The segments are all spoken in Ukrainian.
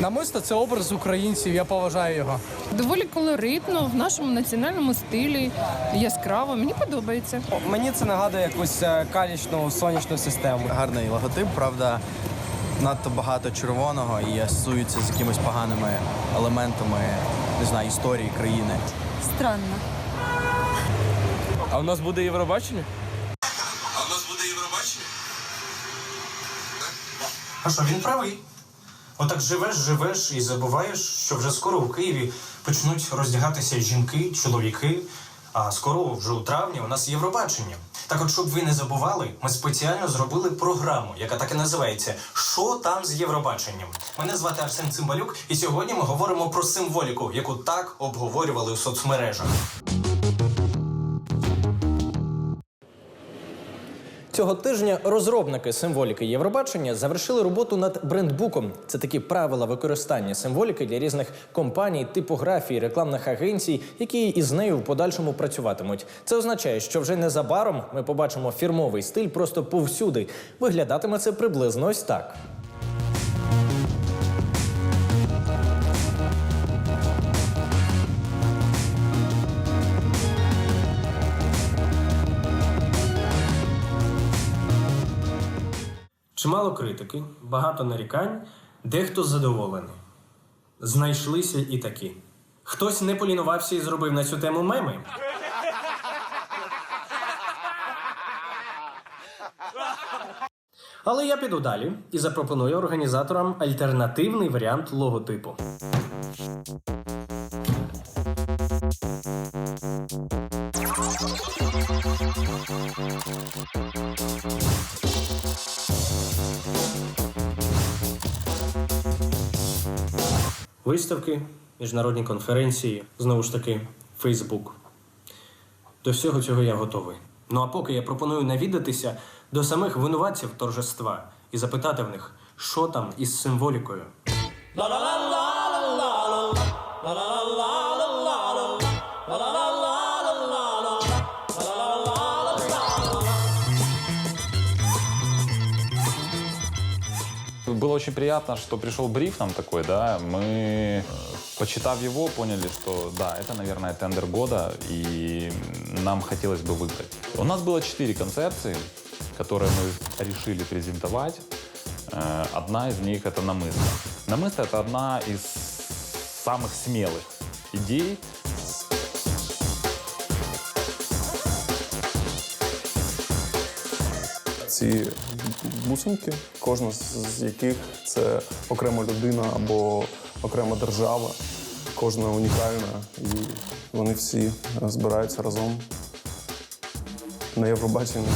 Намисто це образ українців, я поважаю його. Доволі колоритно, в нашому національному стилі, яскраво. Мені подобається. Мені це нагадує якусь е, калічну сонячну систему. Гарний логотип, правда, надто багато червоного і асоціюється з якимись поганими елементами, не знаю, історії країни. Странно. А у нас буде Євробачення? А у нас буде Євробачення? А що, він правий. Отак живеш, живеш і забуваєш, що вже скоро у Києві почнуть роздягатися жінки, чоловіки. А скоро, вже у травні, у нас Євробачення. Так от, щоб ви не забували, ми спеціально зробили програму, яка так і називається Що там з Євробаченням? Мене звати Арсен Цимбалюк, і сьогодні ми говоримо про символіку, яку так обговорювали у соцмережах. Цього тижня розробники символіки Євробачення завершили роботу над брендбуком. Це такі правила використання символіки для різних компаній, типографій, рекламних агенцій, які із нею в подальшому працюватимуть. Це означає, що вже незабаром ми побачимо фірмовий стиль просто повсюди. Виглядатиме це приблизно ось так. Чимало критики, багато нарікань, дехто задоволений. Знайшлися і такі. Хтось не полінувався і зробив на цю тему меми. Але я піду далі і запропоную організаторам альтернативний варіант логотипу. Виставки, міжнародні конференції, знову ж таки, Фейсбук. До всього цього я готовий. Ну а поки я пропоную навідатися до самих винуватців торжества і запитати в них, що там із символікою. Было очень приятно, что пришел бриф нам такой, да, мы, почитав его, поняли, что да, это, наверное, тендер года, и нам хотелось бы выиграть. У нас было четыре концепции, которые мы решили презентовать. Э, Одна из них это намысла. Намысла это одна из самых смелых идей, ці бусинки, кожна з яких це окрема людина або окрема держава, кожна унікальна, і вони всі збираються разом на Євробаченні.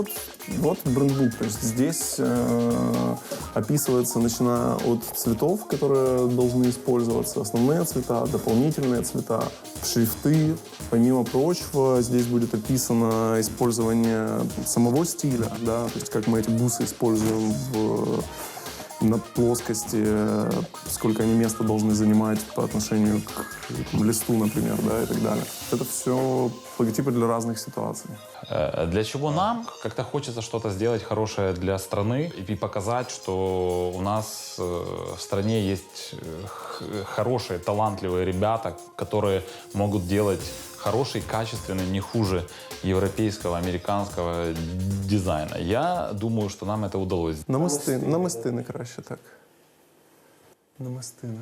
Вот, вот брендбук. То есть здесь э, описывается, начиная от цветов, которые должны использоваться, основные цвета, дополнительные цвета, шрифты. Помимо прочего, здесь будет описано использование самого стиля, да, то есть как мы эти бусы используем в, на плоскости, э, сколько они места должны занимать по отношению к там, листу, например, да, и так далее. Это все логотипы для разных ситуаций. Э, Для чего нам как-то хочется что-то сделать хорошее для страны и показать, что у нас э, в стране есть э, х- хорошие, талантливые ребята, которые могут делать хороший, качественный, не хуже европейского, американского дизайна. Я думаю, что нам это удалось. Намисти, намистини краще так. Намистини.